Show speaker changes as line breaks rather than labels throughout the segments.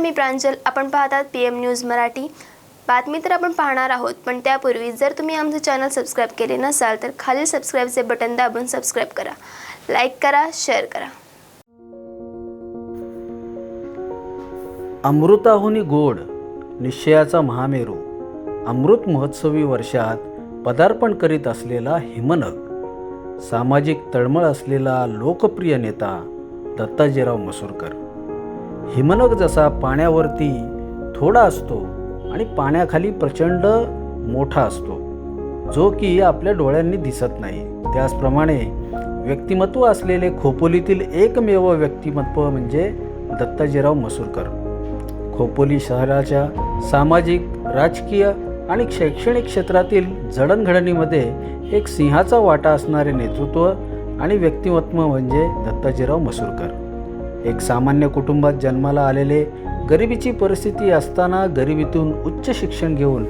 मी प्रांजल. आपण पाहतात P M news Marathi. बातमी तर आपण पाहणार आहोत पण त्यापूर्वी जर तुम्ही आमचं चॅनल सबस्क्राईब केले नसाल तर खालील सबस्क्राईबचे बटन दाबून सबस्क्राईब करा. लाईक करा शेअर करा.
अमृताहुनी गोड निश्चयाचा महामेरू. अमृत महोत्सवी वर्षात पदार्पण करीत असलेला हिमनग. सामाजिक तळमळ असलेला लोकप्रिय नेता दत्ताजीराव मसूरकर. हिमनग जसा पाण्यावरती थोडा असतो आणि पाण्याखाली प्रचंड मोठा असतो जो की आपल्या डोळ्यांनी दिसत नाही. त्याचप्रमाणे व्यक्तिमत्व असलेले खोपोलीतील एकमेव व्यक्तिमत्व म्हणजे दत्ताजीराव मसूरकर खोपोली शहराच्या सामाजिक राजकीय आणि शैक्षणिक क्षेत्रातील जडणघडणीमध्ये एक सिंहाचा वाटा असणारे नेतृत्व आणि व्यक्तिमत्व म्हणजे दत्ताजीराव मसूरकर एक सामान्य कुटुंबात जन्माला आलेले गरिबीची परिस्थिती असताना गरिबीतून उच्च शिक्षण घेऊन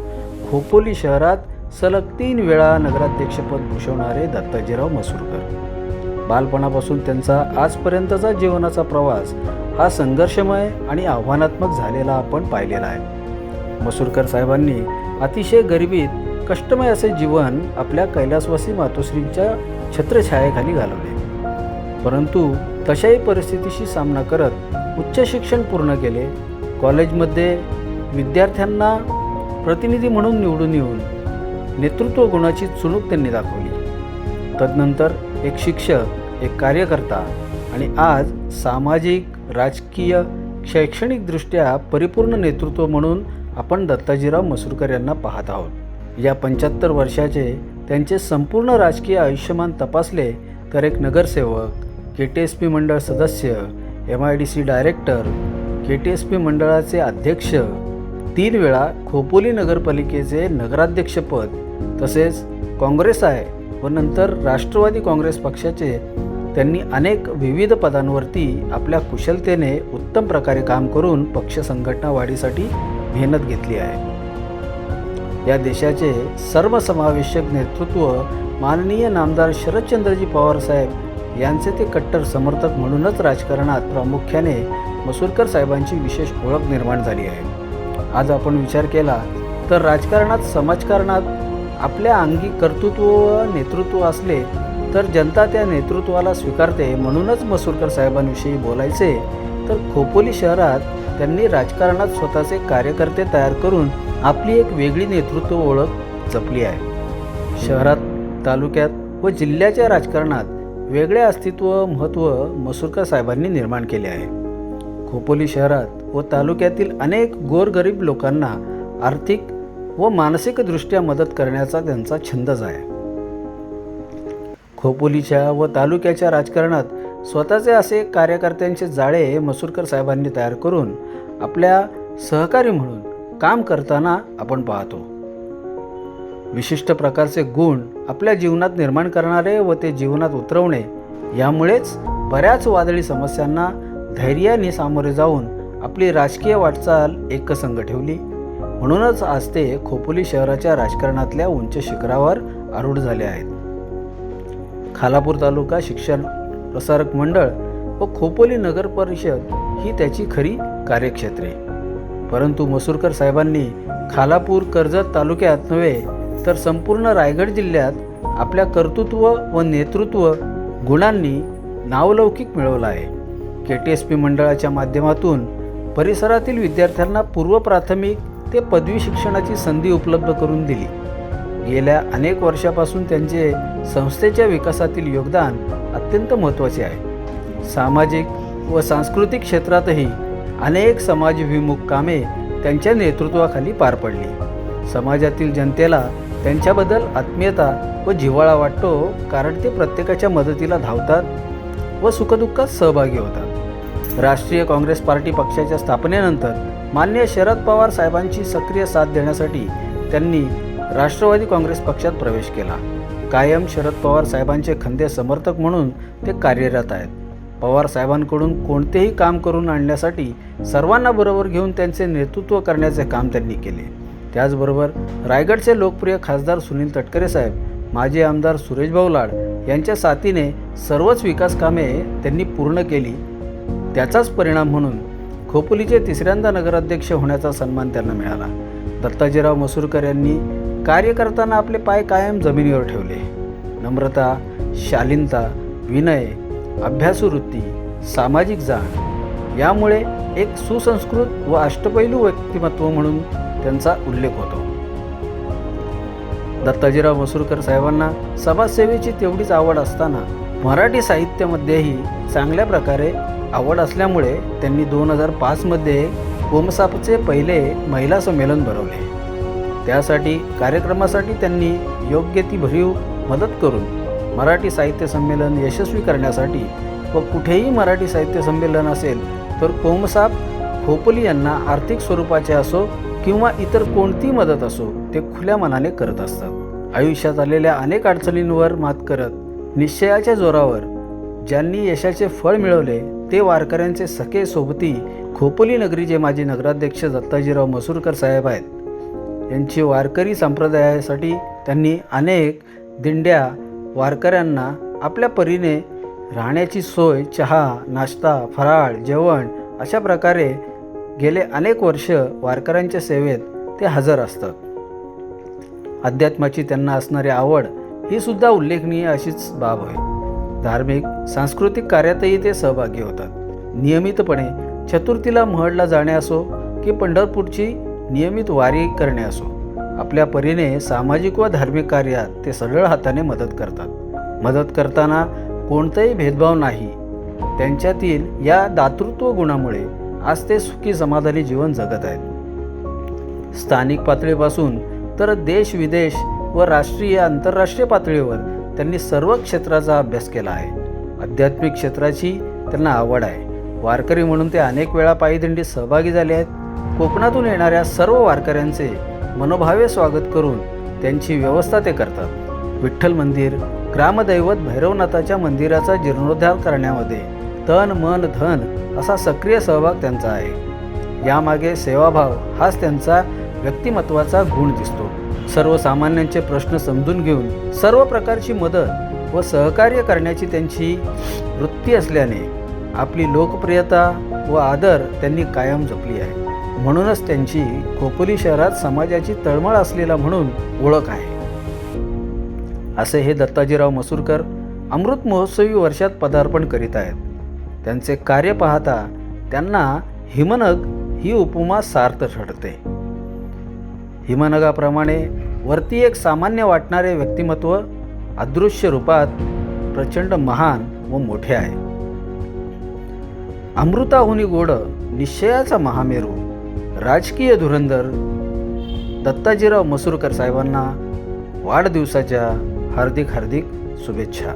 खोपोली शहरात सलग तीन वेळा नगराध्यक्षपद भूषवणारे दत्ताजीराव मसूरकर. बालपणापासून त्यांचा आजपर्यंतचा जीवनाचा प्रवास हा संघर्षमय आणि आव्हानात्मक झालेला आपण पाहिलेला आहे. मसूरकर साहेबांनी अतिशय गरिबीत कष्टमय असे जीवन आपल्या कैलासवासी मातोश्रींच्या छत्रछायेखाली घालवले. परंतु तशाही परिस्थितीशी सामना करत उच्च शिक्षण पूर्ण केले. कॉलेजमध्ये विद्यार्थ्यांना प्रतिनिधी म्हणून निवडून येऊन नेतृत्व गुणाची चुणूक त्यांनी दाखवली. तदनंतर एक शिक्षक एक कार्यकर्ता आणि आज सामाजिक राजकीय शैक्षणिकदृष्ट्या परिपूर्ण नेतृत्व म्हणून आपण दत्ताजीराव मसूरकर यांना पाहत आहोत. या पंच्याहत्तर वर्षाचे त्यांचे संपूर्ण राजकीय आयुष्यमान तपासले तर एक नगरसेवक के टी एस पी मंडळ सदस्य M I D C director K T S P मंडळाचे अध्यक्ष तीन वेळा खोपोली नगरपालिकेचे नगराध्यक्षपद तसेच काँग्रेस आहे व नंतर राष्ट्रवादी काँग्रेस पक्षाचे त्यांनी अनेक विविध पदांवरती आपल्या कुशलतेने उत्तम प्रकारे काम करून पक्ष संघटना वाढीसाठी मेहनत घेतली आहे. या देशाचे सर्वसमावेशक नेतृत्व माननीय नामदार शरदचंद्रजी पवार साहेब यांचे ते कट्टर समर्थक म्हणूनच राजकारणात प्रामुख्याने मसूरकर साहेबांची विशेष ओळख निर्माण झाली आहे. आज आपण विचार केला तर राजकारणात समाजकारणात आपल्या अंगी कर्तृत्व व नेतृत्व असले तर जनता त्या नेतृत्वाला स्वीकारते म्हणूनच मसूरकर साहेबांविषयी बोलायचे तर खोपोली शहरात त्यांनी राजकारणात स्वतःचे कार्यकर्ते तयार करून आपली एक वेगळी नेतृत्व ओळख जपली आहे. शहरात तालुक्यात व जिल्ह्याच्या राजकारणात वेगळे अस्तित्व महत्त्व मसूरकर साहेबांनी निर्माण केले आहे. खोपोली शहरात व तालुक्यातील अनेक गोरगरीब लोकांना आर्थिक व मानसिकदृष्ट्या मदत करण्याचा त्यांचा छंदच आहे. खोपोलीच्या व तालुक्याच्या राजकारणात स्वतःचे असे कार्यकर्त्यांचे जाळे मसूरकर साहेबांनी तयार करून आपल्या सहकारी म्हणून काम करताना आपण पाहतो. विशिष्ट प्रकारचे गुण आपल्या जीवनात निर्माण करणारे व ते जीवनात उतरवणे यामुळेच बऱ्याच वादळी समस्यांना धैर्याने सामोरे जाऊन आपली राजकीय वाटचाल एकसंग ठेवली. म्हणूनच आज ते खोपोली शहराच्या राजकारणातल्या उंच शिखरावर आरूढ झाले आहेत. खालापूर तालुका शिक्षण प्रसारक मंडळ व खोपोली नगर परिषद ही त्याची खरी कार्यक्षेत्रे. परंतु मसूरकर साहेबांनी खालापूर कर्जत तालुक्यात नव्हे तर संपूर्ण रायगड जिल्ह्यात आपल्या कर्तृत्व व नेतृत्व गुणांनी नावलौकिक मिळवला आहे. के टी एस पी मंडळाच्या माध्यमातून परिसरातील विद्यार्थ्यांना पूर्व प्राथमिक ते पदवी शिक्षणाची संधी उपलब्ध करून दिली. गेल्या अनेक वर्षापासून त्यांचे संस्थेच्या विकासातील योगदान अत्यंत महत्त्वाचे आहे. सामाजिक व सांस्कृतिक क्षेत्रातही अनेक समाजविमुख कामे त्यांच्या नेतृत्वाखाली पार पडली. समाजातील जनतेला त्यांच्याबद्दल आत्मीयता व जिव्हाळा वाटतो कारण ते प्रत्येकाच्या मदतीला धावतात व सुखदुःखात सहभागी होतात. राष्ट्रीय काँग्रेस पार्टी पक्षाच्या स्थापनेनंतर मान्य शरद पवार साहेबांची सक्रिय साथ देण्यासाठी त्यांनी राष्ट्रवादी काँग्रेस पक्षात प्रवेश केला. कायम शरद पवार साहेबांचे खंदे समर्थक म्हणून ते कार्यरत आहेत. पवार साहेबांकडून कोणतेही काम करून आणण्यासाठी सर्वांना बरोबर घेऊन त्यांचे नेतृत्व करण्याचे काम त्यांनी केले. त्याचबरोबर रायगडचे लोकप्रिय खासदार सुनील तटकरे साहेब माजी आमदार सुरेशभाऊ लाड यांच्या साथीने सर्वच विकास कामे त्यांनी पूर्ण केली. त्याचाच परिणाम म्हणून खोपोलीचे तिसऱ्यांदा नगराध्यक्ष होण्याचा सन्मान त्यांना मिळाला. दत्ताजीराव मसूरकर यांनी कार्य करताना आपले पाय कायम जमिनीवर ठेवले. नम्रता शालीनता विनय अभ्यासवृत्ती सामाजिक जाण यामुळे एक सुसंस्कृत व अष्टपैलू व्यक्तिमत्व म्हणून त्यांचा उल्लेख होतो. दत्ताजीराव मसूरकर साहेबांना समाजसेवेची तेवढीच आवड असताना मराठी साहित्यामध्येही चांगल्या प्रकारे आवड असल्यामुळे त्यांनी दोन हजार पाचमध्ये कोमसापचे पहिले महिला संमेलन भरवले. त्यासाठी कार्यक्रमासाठी त्यांनी योग्य ती भरीव मदत करून मराठी साहित्य संमेलन यशस्वी करण्यासाठी व कुठेही मराठी साहित्य संमेलन असेल तर कोमसाप खोपली यांना आर्थिक स्वरूपाचे असो किंवा इतर कोणती मदत असो ते खुल्या मनाने करत असतात. आयुष्यात आलेल्या अनेक अडचणींवर मात करत निश्चयाच्या जोरावर ज्यांनी यशाचे फळ मिळवले ते वारकऱ्यांचे सखे सोबती खोपोली नगरीचे माजी नगराध्यक्ष दत्ताजीराव मसूरकर साहेब आहेत यांची वारकरी संप्रदायासाठी त्यांनी अनेक दिंड्या वारकऱ्यांना आपल्या परीने राहण्याची सोय चहा नाश्ता फराळ जेवण अशा प्रकारे गेले अनेक वर्ष वारकऱ्यांच्या सेवेत ते हजर असतात. अध्यात्माची त्यांना असणारी आवड ही सुद्धा उल्लेखनीय अशीच बाब होय धार्मिक सांस्कृतिक कार्यातही ते सहभागी होतात. नियमितपणे चतुर्थीला महडला जाणे असो की पंढरपूरची नियमित वारी करणे असो आपल्या परीने सामाजिक व धार्मिक कार्यात ते सरळ हाताने मदत करतात. मदत करताना कोणताही भेदभाव नाही. त्यांच्यातील या दातृत्व गुणामुळे आज ते सुखी समाधानी जीवन जगत आहेत. स्थानिक पातळीपासून तर देश विदेश व राष्ट्रीय आंतरराष्ट्रीय पातळीवर त्यांनी सर्व क्षेत्राचा अभ्यास केला आहे. आध्यात्मिक क्षेत्राची त्यांना आवड आहे. वारकरी म्हणून ते अनेक वेळा पायीदिंडीत सहभागी झाले आहेत. कोकणातून येणाऱ्या सर्व वारकऱ्यांचे मनोभावे स्वागत करून त्यांची व्यवस्था ते करतात. विठ्ठल मंदिर ग्रामदैवत भैरवनाथाच्या मंदिराचा जीर्णोद्धार करण्यामध्ये तन मन धन असा सक्रिय सहभाग त्यांचा आहे. यामागे सेवाभाव हाच त्यांचा व्यक्तिमत्वाचा गुण दिसतो. सर्वसामान्यांचे प्रश्न समजून घेऊन सर्व प्रकारची मदत व सहकार्य करण्याची त्यांची वृत्ती असल्याने आपली लोकप्रियता व आदर त्यांनी कायम जपली आहे. म्हणूनच त्यांची खोपोली शहरात समाजाची तळमळ असलेला म्हणून ओळख आहे. असे हे दत्ताजीराव मसूरकर अमृत महोत्सवी वर्षात पदार्पण करीत आहेत. त्यांचे कार्य पाहता त्यांना हिमनग ही उपमा सार्थ ठरते. हिमनगाप्रमाणे वरती एक सामान्य वाटणारे व्यक्तिमत्व अदृश्य रूपात प्रचंड महान व मोठे आहे. अमृताहुनी गोड निश्चयाचा महामेरू राजकीय धुरंधर दत्ताजीराव मसूरकर साहेबांना वाढदिवसाच्या हार्दिक हार्दिक शुभेच्छा.